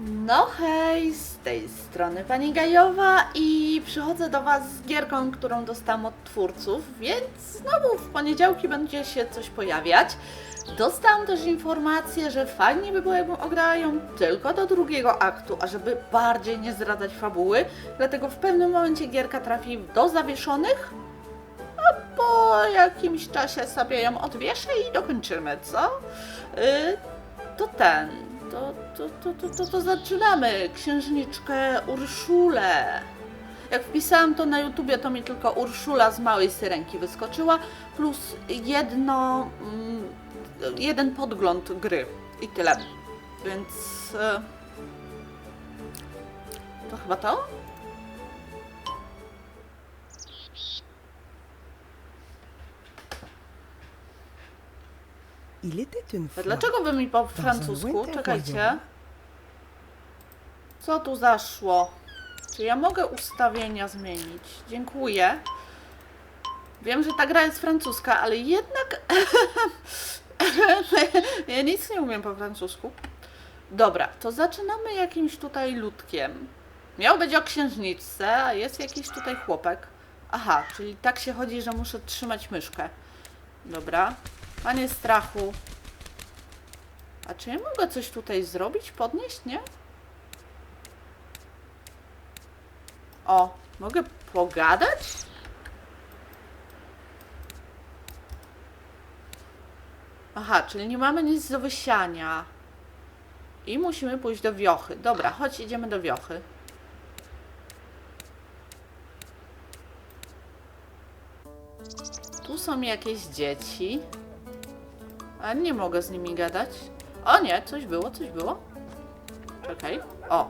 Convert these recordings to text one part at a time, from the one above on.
No hej, z tej strony Pani Gajowa i przychodzę do Was z gierką, którą dostałam od twórców, więc znowu w poniedziałki będzie się coś pojawiać. Dostałam też informację, że fajnie by było, jakbym ograła ją tylko do drugiego aktu, a żeby bardziej nie zdradzać fabuły, dlatego w pewnym momencie gierka trafi do zawieszonych, a po jakimś czasie sobie ją odwieszę i dokończymy, co? Yy, to ten, to, to, to, to, to, to zaczynamy. Księżniczkę Urszulę. Jak wpisałam to na YouTubie, to mi tylko Urszula z małej syrenki wyskoczyła, plus jedno, mm, jeden podgląd gry i tyle. Więc e, to chyba to? A. Dlaczego wy mi po francusku? Czekajcie. Co tu zaszło? Czy ja mogę ustawienia zmienić? Dziękuję. Wiem, że ta gra jest francuska, ale jednak ja nic nie umiem po francusku. Dobra, to zaczynamy jakimś tutaj ludkiem. Miał być o księżniczce, a jest jakiś tutaj chłopek. Aha, czyli tak się chodzi, że muszę trzymać myszkę. Dobra. Panie strachu. A czy ja mogę coś tutaj zrobić? Podnieść, nie? O, mogę pogadać? Aha, czyli nie mamy nic do wysiania. I musimy pójść do wiochy. Dobra, chodź, idziemy do wiochy. Tu są jakieś dzieci. A nie mogę z nimi gadać. O nie, coś było, coś było. Czekaj. O,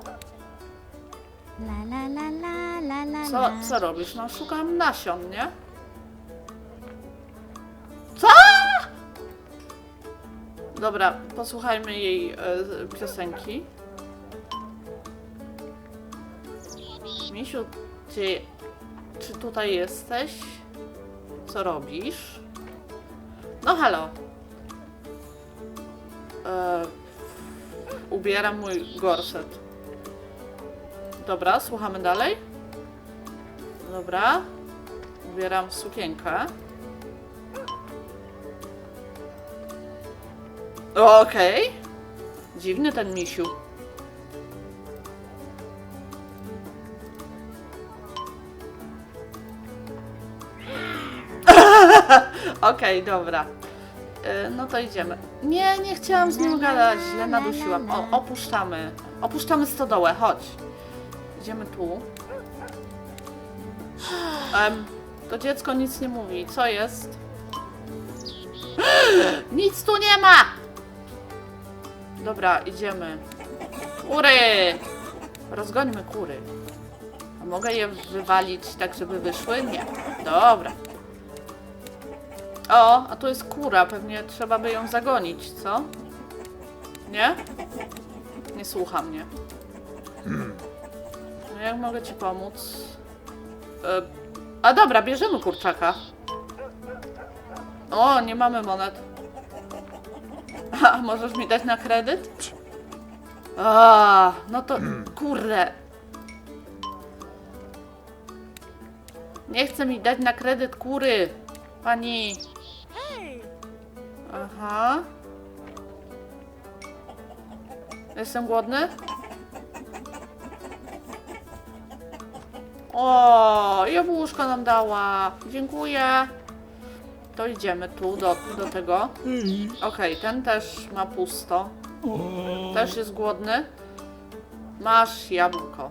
La la la la la la co, la. co robisz? No szukam nasion, nie? Co? Dobra, posłuchajmy jej e, piosenki. Misiu, ty, czy tutaj jesteś? Co robisz? No halo. E, ubieram mój gorset. Dobra, słuchamy dalej. Dobra. Ubieram sukienkę. Okej. Dziwny ten misiu. Okej, dobra. Y, No to idziemy. Nie, nie chciałam z nim gadać, źle nadusiłam. O, opuszczamy. Opuszczamy stodołę, chodź. Idziemy tu. To dziecko nic nie mówi. Co jest? Nic tu nie ma! Dobra, idziemy. Kury! Rozgońmy kury. A mogę je wywalić tak, żeby wyszły? Nie. Dobra. O, a tu jest kura. Pewnie trzeba by ją zagonić, co? Nie? Nie słucha mnie. No jak mogę ci pomóc? E, a dobra, bierzemy kurczaka. O, nie mamy monet. A możesz mi dać na kredyt? A, no to kurde. Nie chce mi dać na kredyt kury. Pani. Aha. Jestem głodny? O, jabłuszko nam dała. Dziękuję. To idziemy tu do, do tego. Okej, ten też ma pusto. Też jest głodny. Masz jabłko.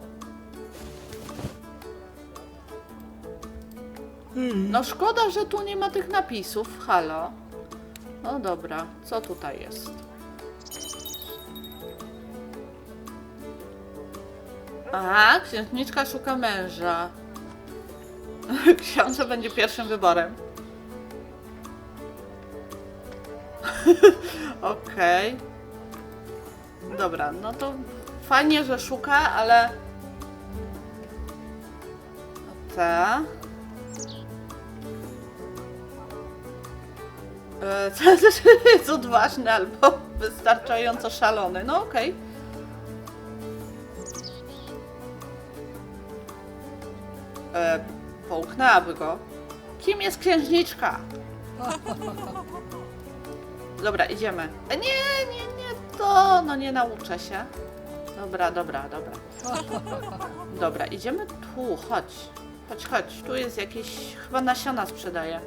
No szkoda, że tu nie ma tych napisów. Halo. No dobra, co tutaj jest? Aha, księżniczka szuka męża. Książę będzie pierwszym wyborem. Okej. Dobra, no to fajnie, że szuka, ale... Ta. E, co jest odważny albo wystarczająco szalony. No okej. Okay. E, połknęłaby go. Kim jest księżniczka? Dobra, idziemy. E, nie, nie, nie to. No nie nauczę się. Dobra, dobra, dobra. Dobra, idziemy tu, chodź. Chodź, chodź. Tu jest jakieś... Chyba nasiona sprzedaje.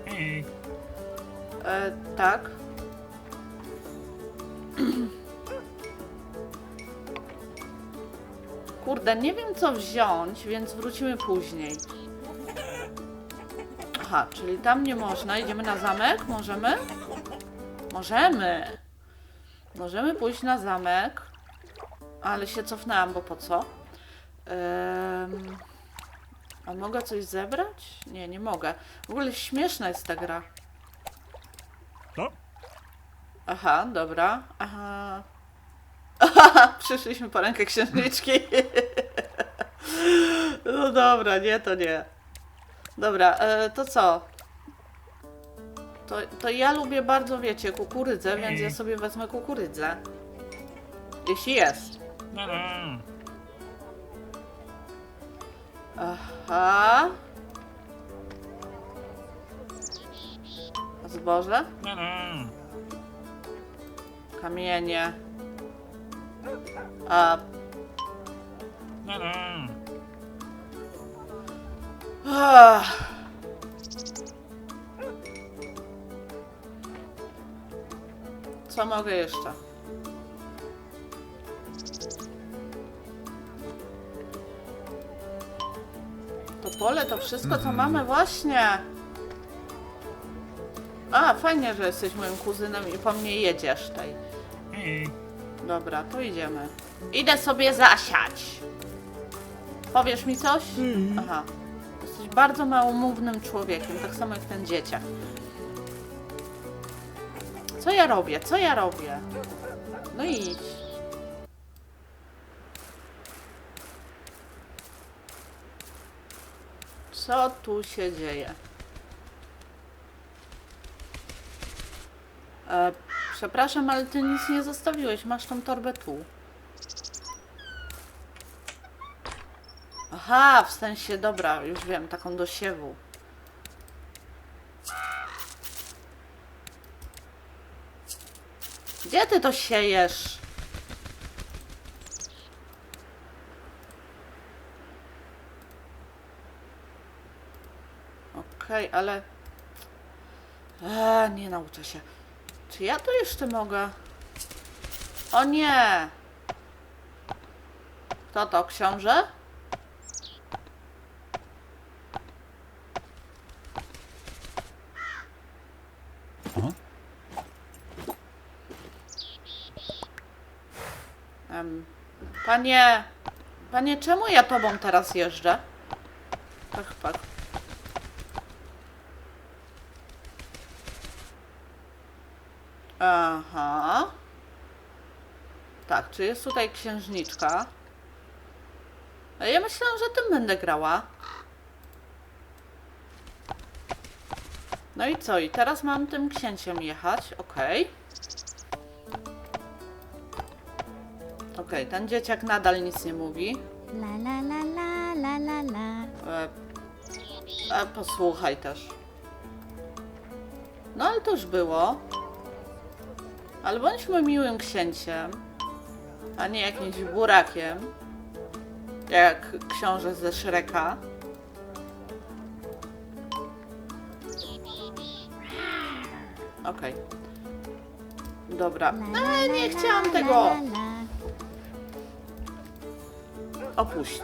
E, tak. Kurde, nie wiem co wziąć, więc wrócimy później. Aha, czyli tam nie można. Idziemy na zamek? Możemy? Możemy. Możemy pójść na zamek. Ale się cofnęłam, bo po co? Em, a mogę coś zebrać? Nie, nie mogę. W ogóle śmieszna jest ta gra. Aha, dobra. Aha. Przyszliśmy po rękę księżniczki. No dobra, nie, to nie. Dobra, e, to co? To, to ja lubię bardzo, wiecie, kukurydzę, więc ja sobie wezmę kukurydzę. Jeśli jest. Aha. Zboże? Kamienie. A. Ach. Co mogę jeszcze? To pole, to wszystko, co mamy właśnie. A, fajnie, że jesteś moim kuzynem i po mnie jedziesz tej. Dobra, to idziemy. Idę sobie zasiać. Powiesz mi coś? Aha. Jesteś bardzo małomównym człowiekiem, tak samo jak ten dzieciak. Co ja robię? Co ja robię? No idź. Co tu się dzieje? E, przepraszam, ale ty nic nie zostawiłeś. Masz tą torbę tu. Aha, w sensie, dobra, już wiem, taką do siewu. Gdzie ty to siejesz? Okej, ale... Eee, nie nauczę się. Czy ja to jeszcze mogę? O nie! Kto to, książę? Panie, panie, czemu ja tobą teraz jeżdżę? Pach, pach. Aha. Tak, czy jest tutaj księżniczka? Ja myślałam, że tym będę grała. No i co? I teraz mam tym księciem jechać, okej. Okej, ten dzieciak nadal nic nie mówi. La la la la la la la. E, e, posłuchaj też. No ale to już było. Ale bądźmy miłym księciem, a nie jakimś burakiem, jak książę ze Shreka. Okej. Dobra. La, No, la, nie chciałam tego. Opuść.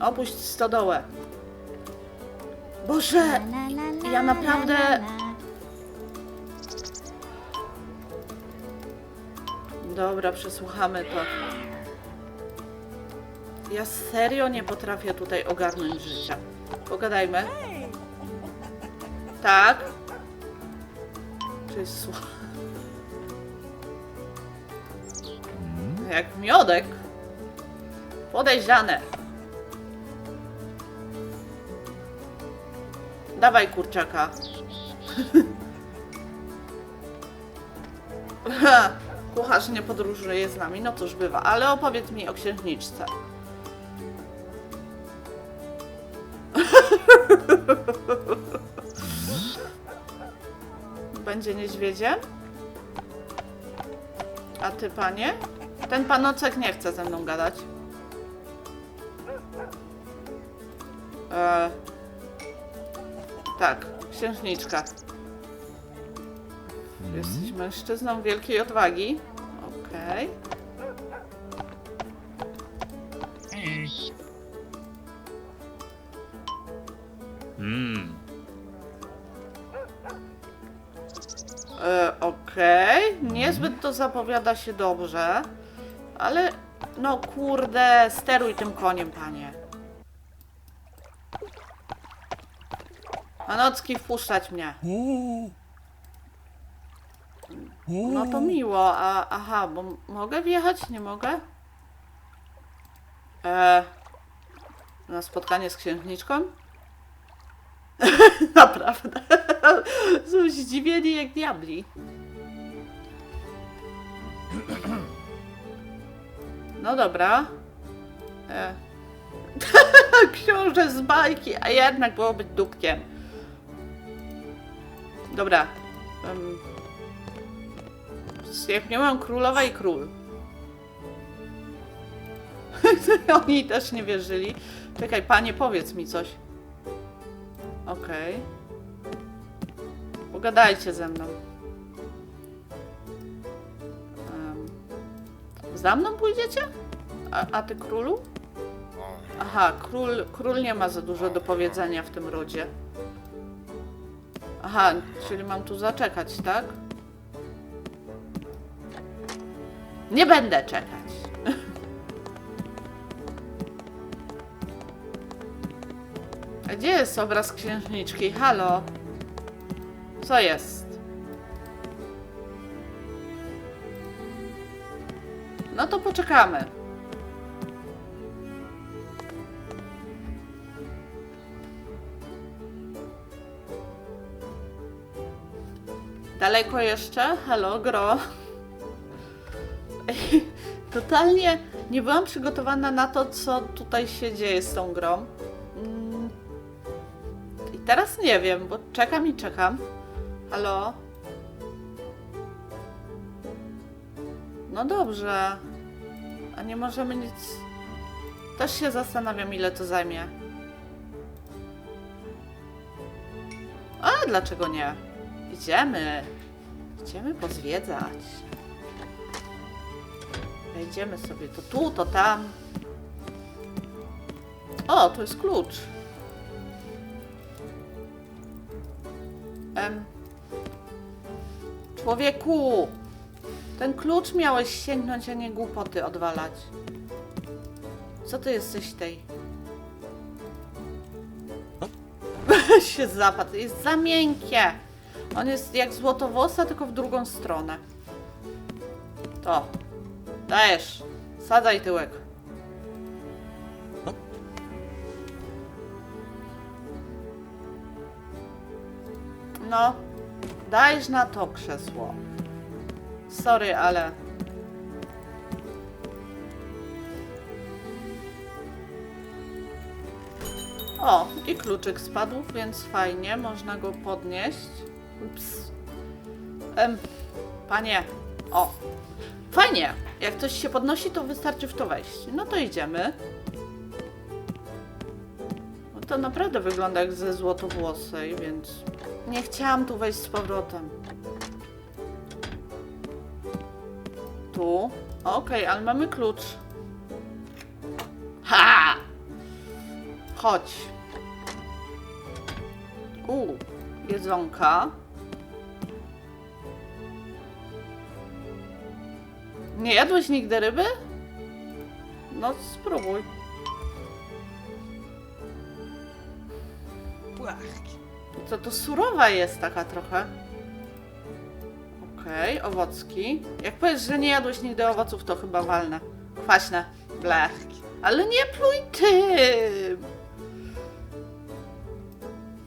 Opuść stodołę. Boże! Ja naprawdę- Dobra, przesłuchamy to. Ja serio nie potrafię tutaj ogarnąć życia. Pogadajmy. Tak? Czy jest słuch... Jak miodek. Podejrzane. Dawaj kurczaka. Ha, Kucharz nie podróżuje z nami, no cóż bywa, ale opowiedz mi o księżniczce. Będzie niedźwiedziem? A ty, panie? Ten panocek nie chce ze mną gadać. E... Tak, księżniczka. Jesteś mężczyzną wielkiej odwagi. Okej. Hmm. E, Okej, niezbyt to zapowiada się dobrze, ale no kurde, steruj tym koniem, panie. Manocki, wpuszczać mnie. O. No to miło, a aha, bo m- mogę wjechać? Nie mogę? E, na spotkanie z księżniczką? Naprawdę. Są zdziwieni jak diabli. No dobra. E. Książę z bajki, a jednak było być dupkiem. Dobra. Jak miałam królowa i król. Oni też nie wierzyli. Czekaj, panie, powiedz mi coś. Okej. Pogadajcie ze mną. Em, za mną pójdziecie? A, a ty królu? Aha, król, król nie ma za dużo do powiedzenia w tym rodzie. Aha, czyli mam tu zaczekać, tak? Nie będę czekać. A gdzie jest obraz księżniczki? Halo? Co jest? No to poczekamy. Daleko jeszcze? Halo, gro. Totalnie nie byłam przygotowana na to, co tutaj się dzieje z tą grą. Mm. I teraz nie wiem, bo czekam i czekam. Halo? No dobrze. A nie możemy nic. Też się zastanawiam, ile to zajmie. A dlaczego nie? Idziemy. Idziemy pozwiedzać. Wejdziemy sobie to tu, to tam. O, to jest klucz. Em. Człowieku! Ten klucz miałeś sięgnąć, a nie głupoty odwalać. Co ty jesteś tej? się zapadł. Jest za miękkie. On jest jak złotowłosa, tylko w drugą stronę. To. Dajesz. Sadzaj tyłek. No. Dajesz na to krzesło. Sorry, ale... O, i kluczyk spadł, więc fajnie, można go podnieść. Ups. Em, panie, o, fajnie. Jak coś się podnosi, to wystarczy w to wejść. No to idziemy. No to naprawdę wygląda jak ze złotowłosej, więc nie chciałam tu wejść z powrotem. Tu. Okej, ale mamy klucz. Ha! Chodź. U, jedzonka. Nie jadłeś nigdy ryby? No spróbuj. Płachki. Co to surowa jest taka trochę. Okej, owocki. Jak powiesz, że nie jadłeś nigdy owoców, to chyba walne. Kwaśne. Blech. Ale nie pluj tym!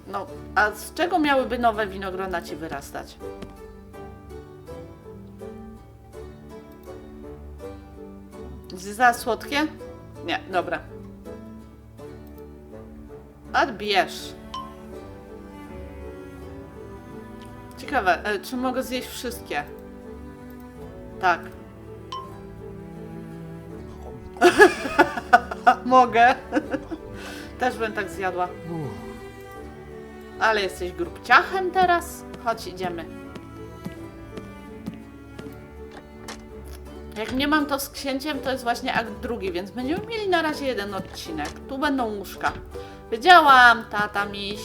No, a z czego miałyby nowe winogrona ci wyrastać? Za słodkie? Nie, dobra. Odbierz. Ciekawe, e, czy mogę zjeść wszystkie? Tak. mogę. Też bym tak zjadła. Ale jesteś grubciachem teraz? Chodź, idziemy. Jak nie mam to z księciem, to jest właśnie akt drugi, więc będziemy mieli na razie jeden odcinek. Tu będą łóżka. Wiedziałam, tata miś.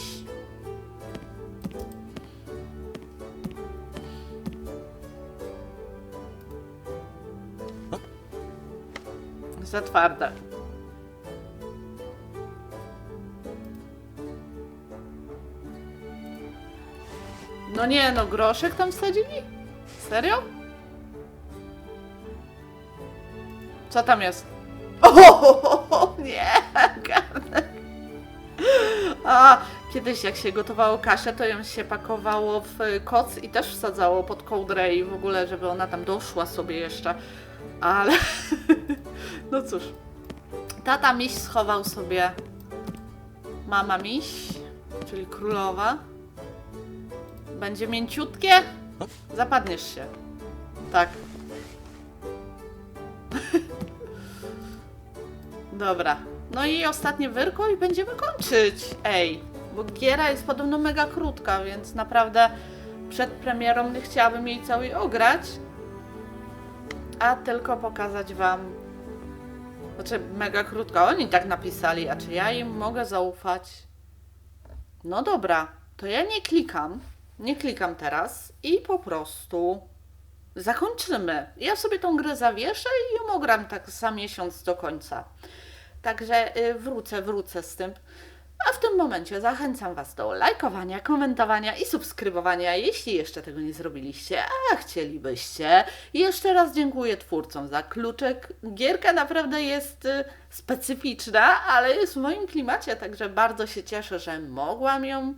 Za twarde. No nie, no groszek tam wsadzili? Serio? Co tam jest? O, nie. A, kiedyś jak się gotowało kaszę, to ją się pakowało w koc i też wsadzało pod kołdrę i w ogóle, żeby ona tam doszła sobie jeszcze. Ale, no cóż. Tata miś schował sobie mama miś, czyli królowa. Będzie mięciutkie? Zapadniesz się. Tak. Dobra. No i ostatnie wyrko i będziemy kończyć. Ej, bo giera jest podobno mega krótka, więc naprawdę przed premierą nie chciałabym jej całej ograć, a tylko pokazać wam. Znaczy, mega krótka. Oni tak napisali, a czy ja im mogę zaufać? No dobra, to ja nie klikam. Nie klikam teraz i po prostu zakończymy. Ja sobie tą grę zawieszę i ją ogram tak za miesiąc do końca. Także y, wrócę, wrócę z tym. A w tym momencie zachęcam Was do lajkowania, komentowania i subskrybowania, jeśli jeszcze tego nie zrobiliście, a chcielibyście. Jeszcze raz dziękuję twórcom za kluczek. Gierka naprawdę jest y, specyficzna, ale jest w moim klimacie, także bardzo się cieszę, że mogłam ją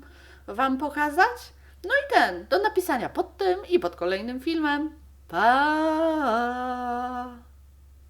Wam pokazać. No i ten, do napisania pod tym i pod kolejnym filmem. Pa!